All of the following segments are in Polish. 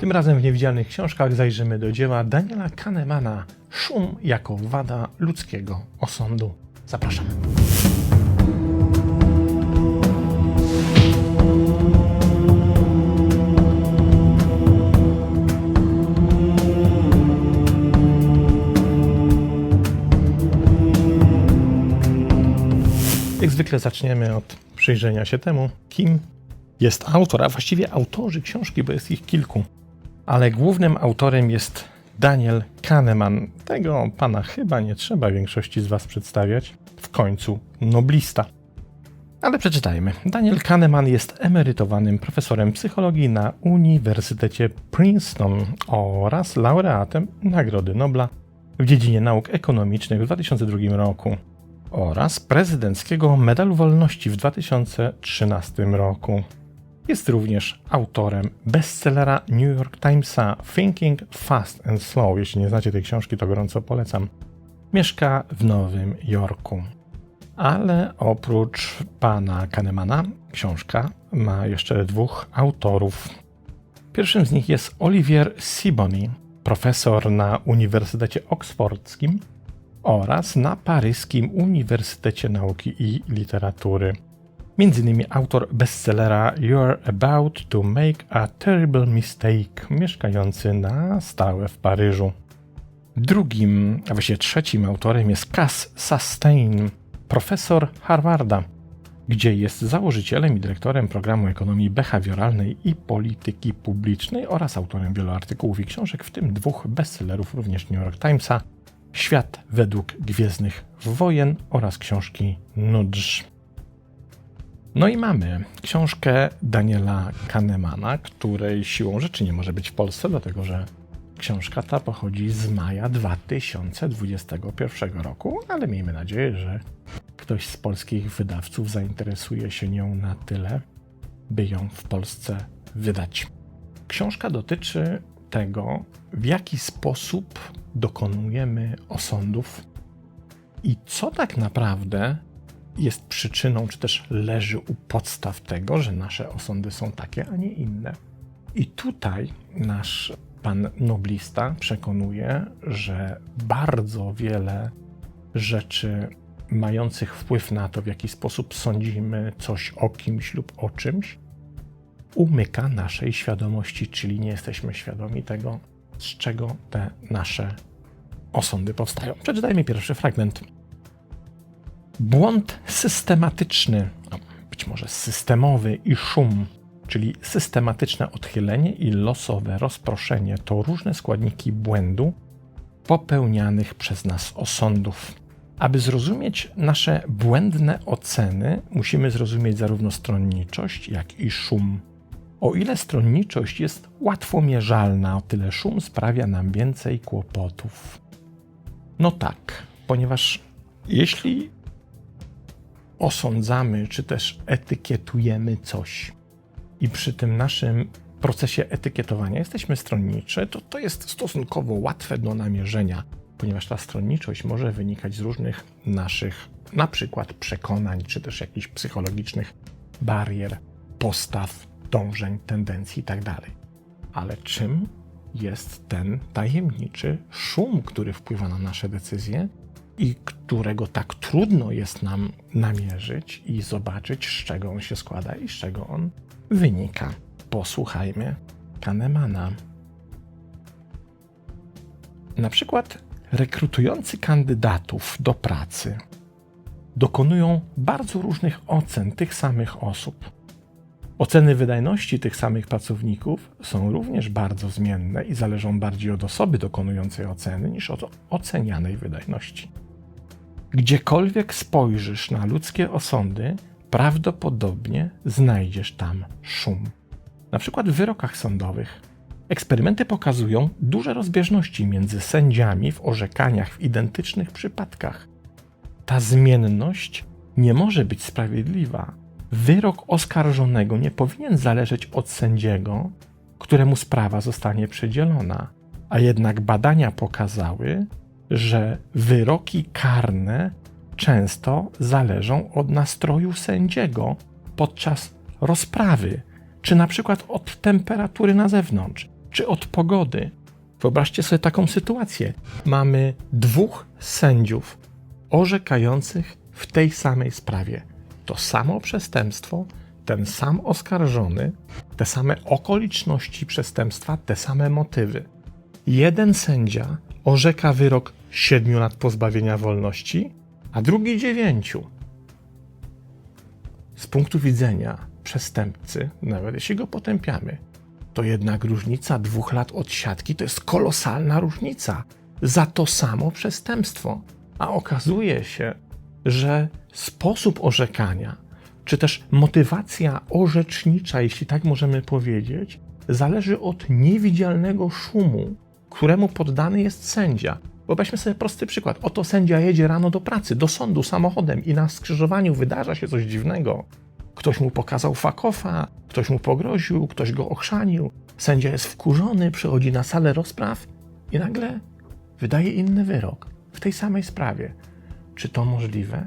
Tym razem w Niewidzialnych Książkach zajrzymy do dzieła Daniela Kahnemana Szum jako wada ludzkiego osądu. Zapraszam. Jak zwykle zaczniemy od przyjrzenia się temu, kim jest autor, a właściwie autorzy książki, bo jest ich kilku. Ale głównym autorem jest Daniel Kahneman. Tego pana chyba nie trzeba większości z was przedstawiać. W końcu noblista. Ale przeczytajmy. Daniel Kahneman jest emerytowanym profesorem psychologii na Uniwersytecie Princeton oraz laureatem Nagrody Nobla w dziedzinie nauk ekonomicznych w 2002 roku oraz prezydenckiego Medalu Wolności w 2013 roku. Jest również autorem bestsellera New York Timesa Thinking Fast and Slow. Jeśli nie znacie tej książki, to gorąco polecam. Mieszka w Nowym Jorku. Ale oprócz pana Kahnemana, książka ma jeszcze dwóch autorów. Pierwszym z nich jest Olivier Sibony, profesor na Uniwersytecie Oksfordzkim oraz na paryskim Uniwersytecie Nauki i Literatury. Między innymi autor bestsellera You're About to Make a Terrible Mistake, mieszkający na stałe w Paryżu. Drugim, a właściwie trzecim autorem jest Cass Sustain, profesor Harvarda, gdzie jest założycielem i dyrektorem programu ekonomii behawioralnej i polityki publicznej oraz autorem wielu artykułów i książek, w tym dwóch bestsellerów również New York Timesa Świat według Gwiezdnych Wojen oraz książki Nudge. No i mamy książkę Daniela Kahnemana, której siłą rzeczy nie może być w Polsce, dlatego że książka ta pochodzi z maja 2021 roku, ale miejmy nadzieję, że ktoś z polskich wydawców zainteresuje się nią na tyle, by ją w Polsce wydać. Książka dotyczy tego, w jaki sposób dokonujemy osądów i co tak naprawdę jest przyczyną, czy też leży u podstaw tego, że nasze osądy są takie, a nie inne. I tutaj nasz pan noblista przekonuje, że bardzo wiele rzeczy mających wpływ na to, w jaki sposób sądzimy coś o kimś lub o czymś, umyka naszej świadomości, czyli nie jesteśmy świadomi tego, z czego te nasze osądy powstają. Przeczytajmy pierwszy fragment. Błąd systematyczny, być może systemowy i szum, czyli systematyczne odchylenie i losowe rozproszenie to różne składniki błędu popełnianych przez nas osądów. Aby zrozumieć nasze błędne oceny, musimy zrozumieć zarówno stronniczość, jak i szum. O ile stronniczość jest łatwo mierzalna, o tyle szum sprawia nam więcej kłopotów. No tak, ponieważ jeśli osądzamy, czy też etykietujemy coś i przy tym naszym procesie etykietowania jesteśmy stronniczy, to to jest stosunkowo łatwe do namierzenia, ponieważ ta stronniczość może wynikać z różnych naszych, na przykład przekonań, czy też jakichś psychologicznych barier, postaw, dążeń, tendencji itd. Tak Ale czym jest ten tajemniczy szum, który wpływa na nasze decyzje i którego tak trudno jest nam namierzyć i zobaczyć, z czego on się składa i z czego on wynika. Posłuchajmy Kahnemana. Na przykład rekrutujący kandydatów do pracy dokonują bardzo różnych ocen tych samych osób. Oceny wydajności tych samych pracowników są również bardzo zmienne i zależą bardziej od osoby dokonującej oceny niż od ocenianej wydajności. Gdziekolwiek spojrzysz na ludzkie osądy, prawdopodobnie znajdziesz tam szum. Na przykład w wyrokach sądowych. Eksperymenty pokazują duże rozbieżności między sędziami w orzekaniach w identycznych przypadkach. Ta zmienność nie może być sprawiedliwa, wyrok oskarżonego nie powinien zależeć od sędziego, któremu sprawa zostanie przedzielona. A jednak badania pokazały, że wyroki karne często zależą od nastroju sędziego podczas rozprawy, czy na przykład od temperatury na zewnątrz, czy od pogody. Wyobraźcie sobie taką sytuację. Mamy dwóch sędziów orzekających w tej samej sprawie. To samo przestępstwo, ten sam oskarżony, te same okoliczności przestępstwa, te same motywy. Jeden sędzia orzeka wyrok 7 lat pozbawienia wolności, a drugi 9. Z punktu widzenia przestępcy, nawet jeśli go potępiamy, to jednak różnica dwóch lat odsiadki to jest kolosalna różnica za to samo przestępstwo. A okazuje się, że sposób orzekania, czy też motywacja orzecznicza, jeśli tak możemy powiedzieć, zależy od niewidzialnego szumu, któremu poddany jest sędzia. Wyobraźmy sobie prosty przykład. Oto sędzia jedzie rano do pracy, do sądu samochodem i na skrzyżowaniu wydarza się coś dziwnego. Ktoś mu pokazał fakofa, ktoś mu pogroził, ktoś go ochrzanił. Sędzia jest wkurzony, przychodzi na salę rozpraw i nagle wydaje inny wyrok w tej samej sprawie. Czy to możliwe?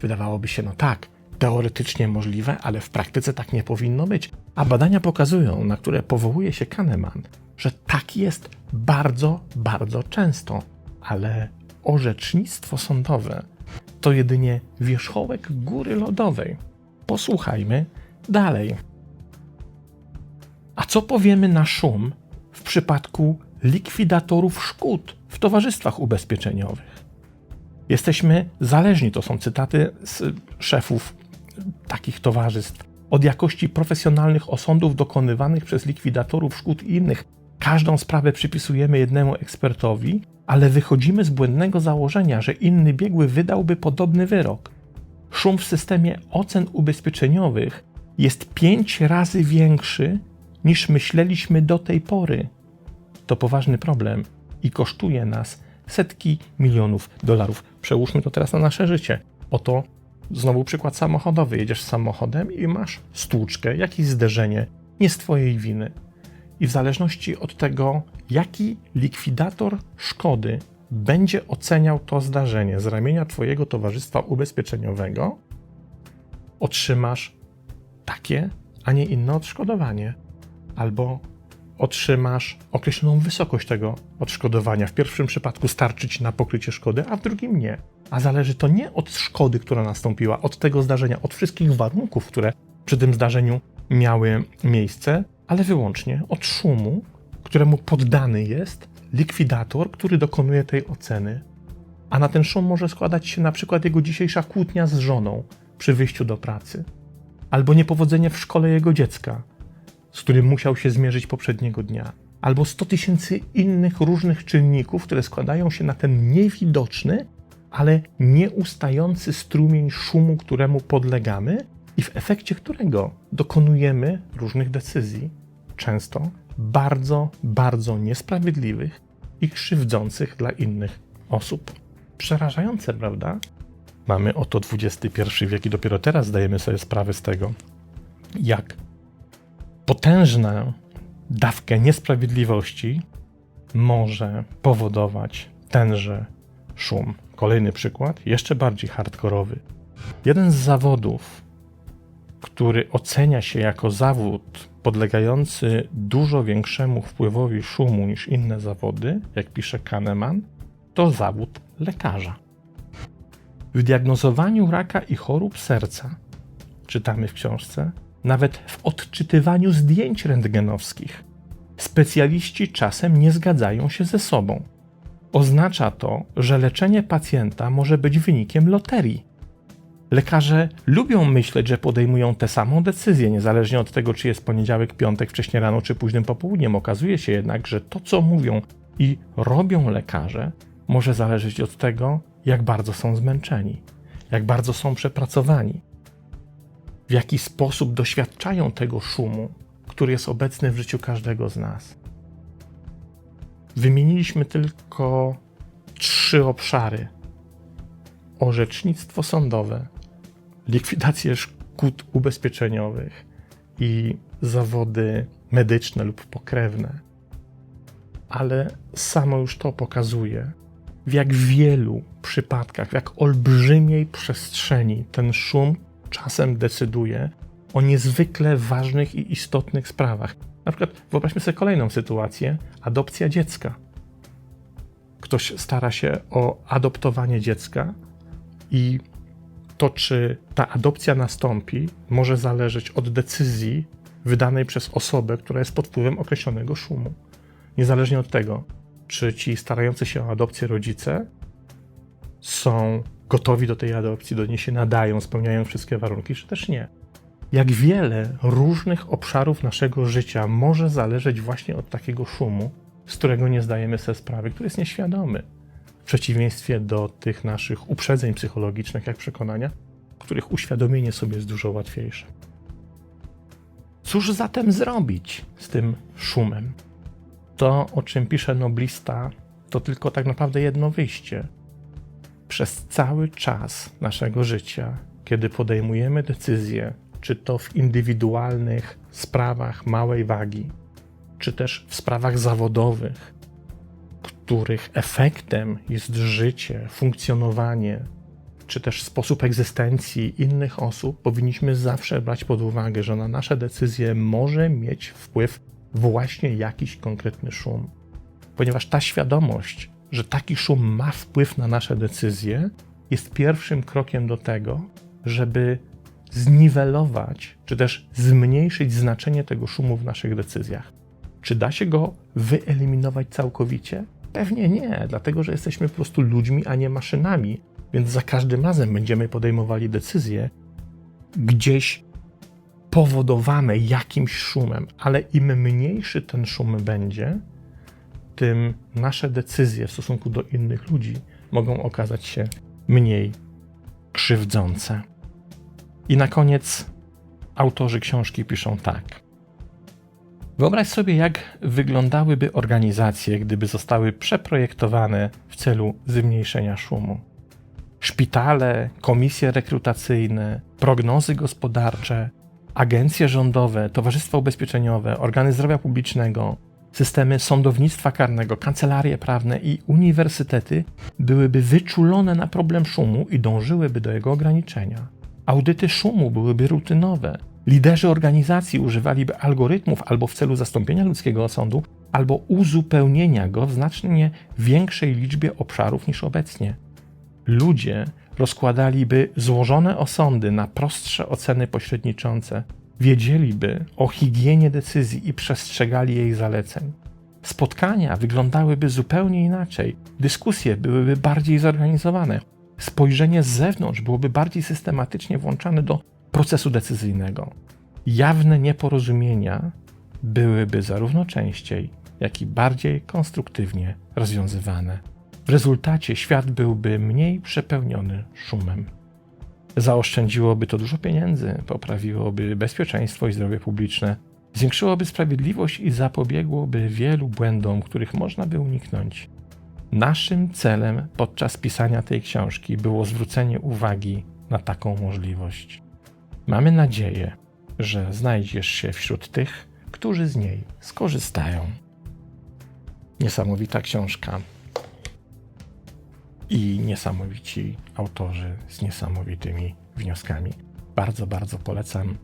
Wydawałoby się, no tak, teoretycznie możliwe, ale w praktyce tak nie powinno być. A badania pokazują, na które powołuje się Kahneman, że tak jest bardzo, bardzo często. Ale orzecznictwo sądowe to jedynie wierzchołek góry lodowej. Posłuchajmy dalej. A co powiemy na szum w przypadku likwidatorów szkód w towarzystwach ubezpieczeniowych? Jesteśmy zależni, to są cytaty z szefów takich towarzystw, od jakości profesjonalnych osądów dokonywanych przez likwidatorów szkód i innych. Każdą sprawę przypisujemy jednemu ekspertowi, ale wychodzimy z błędnego założenia, że inny biegły wydałby podobny wyrok. Szum w systemie ocen ubezpieczeniowych jest pięć razy większy niż myśleliśmy do tej pory. To poważny problem i kosztuje nas setki milionów dolarów. Przełóżmy to teraz na nasze życie. Oto znowu przykład samochodowy. Jedziesz samochodem i masz stłuczkę, jakieś zderzenie, nie z Twojej winy. I w zależności od tego, jaki likwidator szkody będzie oceniał to zdarzenie z ramienia Twojego towarzystwa ubezpieczeniowego, otrzymasz takie, a nie inne odszkodowanie. Albo otrzymasz określoną wysokość tego odszkodowania. W pierwszym przypadku starczy ci na pokrycie szkody, a w drugim nie. A zależy to nie od szkody, która nastąpiła, od tego zdarzenia, od wszystkich warunków, które przy tym zdarzeniu miały miejsce, ale wyłącznie od szumu, któremu poddany jest likwidator, który dokonuje tej oceny. A na ten szum może składać się na przykład jego dzisiejsza kłótnia z żoną przy wyjściu do pracy, albo niepowodzenie w szkole jego dziecka, z którym musiał się zmierzyć poprzedniego dnia, albo 100 tysięcy innych różnych czynników, które składają się na ten niewidoczny, ale nieustający strumień szumu, któremu podlegamy i w efekcie którego dokonujemy różnych decyzji, często bardzo, bardzo niesprawiedliwych i krzywdzących dla innych osób. Przerażające, prawda? Mamy oto XXI wiek i dopiero teraz zdajemy sobie sprawę z tego, jak potężna dawkę niesprawiedliwości może powodować tenże szum. Kolejny przykład, jeszcze bardziej hardkorowy. Jeden z zawodów, który ocenia się jako zawód podlegający dużo większemu wpływowi szumu niż inne zawody, jak pisze Kahneman, to zawód lekarza. W diagnozowaniu raka i chorób serca, czytamy w książce, nawet w odczytywaniu zdjęć rentgenowskich, specjaliści czasem nie zgadzają się ze sobą. Oznacza to, że leczenie pacjenta może być wynikiem loterii. Lekarze lubią myśleć, że podejmują tę samą decyzję, niezależnie od tego, czy jest poniedziałek, piątek, wcześnie rano czy późnym popołudniem. Okazuje się jednak, że to, co mówią i robią lekarze, może zależeć od tego, jak bardzo są zmęczeni, jak bardzo są przepracowani, jaki sposób doświadczają tego szumu, który jest obecny w życiu każdego z nas. Wymieniliśmy tylko trzy obszary: orzecznictwo sądowe, likwidację szkód ubezpieczeniowych i zawody medyczne lub pokrewne. Ale samo już to pokazuje, w jak wielu przypadkach, w jak olbrzymiej przestrzeni ten szum czasem decyduje o niezwykle ważnych i istotnych sprawach. Na przykład wyobraźmy sobie kolejną sytuację: adopcja dziecka. Ktoś stara się o adoptowanie dziecka i to, czy ta adopcja nastąpi, może zależeć od decyzji wydanej przez osobę, która jest pod wpływem określonego szumu. Niezależnie od tego, czy ci starający się o adopcję rodzice są gotowi do tej adopcji, do niej się nadają, spełniają wszystkie warunki, czy też nie. Jak wiele różnych obszarów naszego życia może zależeć właśnie od takiego szumu, z którego nie zdajemy sobie sprawy, który jest nieświadomy. W przeciwieństwie do tych naszych uprzedzeń psychologicznych, jak przekonania, których uświadomienie sobie jest dużo łatwiejsze. Cóż zatem zrobić z tym szumem? To, o czym pisze noblista, to tylko tak naprawdę jedno wyjście. Przez cały czas naszego życia, kiedy podejmujemy decyzje, czy to w indywidualnych sprawach małej wagi, czy też w sprawach zawodowych, których efektem jest życie, funkcjonowanie, czy też sposób egzystencji innych osób, powinniśmy zawsze brać pod uwagę, że na nasze decyzje może mieć wpływ właśnie jakiś konkretny szum. Ponieważ ta świadomość, że taki szum ma wpływ na nasze decyzje, jest pierwszym krokiem do tego, żeby zniwelować, czy też zmniejszyć znaczenie tego szumu w naszych decyzjach. Czy da się go wyeliminować całkowicie? Pewnie nie, dlatego że jesteśmy po prostu ludźmi, a nie maszynami, więc za każdym razem będziemy podejmowali decyzje gdzieś powodowane jakimś szumem, ale im mniejszy ten szum będzie, tym nasze decyzje w stosunku do innych ludzi mogą okazać się mniej krzywdzące. I na koniec autorzy książki piszą tak. Wyobraź sobie, jak wyglądałyby organizacje, gdyby zostały przeprojektowane w celu zmniejszenia szumu. Szpitale, komisje rekrutacyjne, prognozy gospodarcze, agencje rządowe, towarzystwa ubezpieczeniowe, organy zdrowia publicznego, systemy sądownictwa karnego, kancelarie prawne i uniwersytety byłyby wyczulone na problem szumu i dążyłyby do jego ograniczenia. Audyty szumu byłyby rutynowe. Liderzy organizacji używaliby algorytmów albo w celu zastąpienia ludzkiego osądu, albo uzupełnienia go w znacznie większej liczbie obszarów niż obecnie. Ludzie rozkładaliby złożone osądy na prostsze oceny pośredniczące, wiedzieliby o higienie decyzji i przestrzegali jej zaleceń. Spotkania wyglądałyby zupełnie inaczej, dyskusje byłyby bardziej zorganizowane, spojrzenie z zewnątrz byłoby bardziej systematycznie włączane do procesu decyzyjnego. Jawne nieporozumienia byłyby zarówno częściej, jak i bardziej konstruktywnie rozwiązywane. W rezultacie świat byłby mniej przepełniony szumem. Zaoszczędziłoby to dużo pieniędzy, poprawiłoby bezpieczeństwo i zdrowie publiczne, zwiększyłoby sprawiedliwość i zapobiegłoby wielu błędom, których można by uniknąć. Naszym celem podczas pisania tej książki było zwrócenie uwagi na taką możliwość. Mamy nadzieję, że znajdziesz się wśród tych, którzy z niej skorzystają. Niesamowita książka i niesamowici autorzy z niesamowitymi wnioskami. Bardzo, bardzo polecam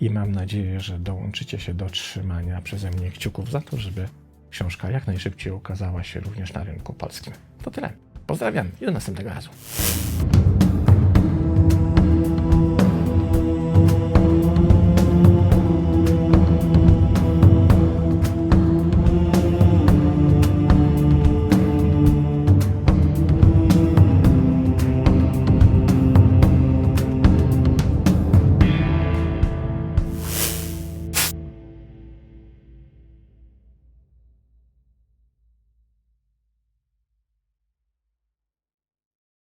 i mam nadzieję, że dołączycie się do trzymania przeze mnie kciuków za to, żeby książka jak najszybciej ukazała się również na rynku polskim. To tyle. Pozdrawiam i do następnego razu.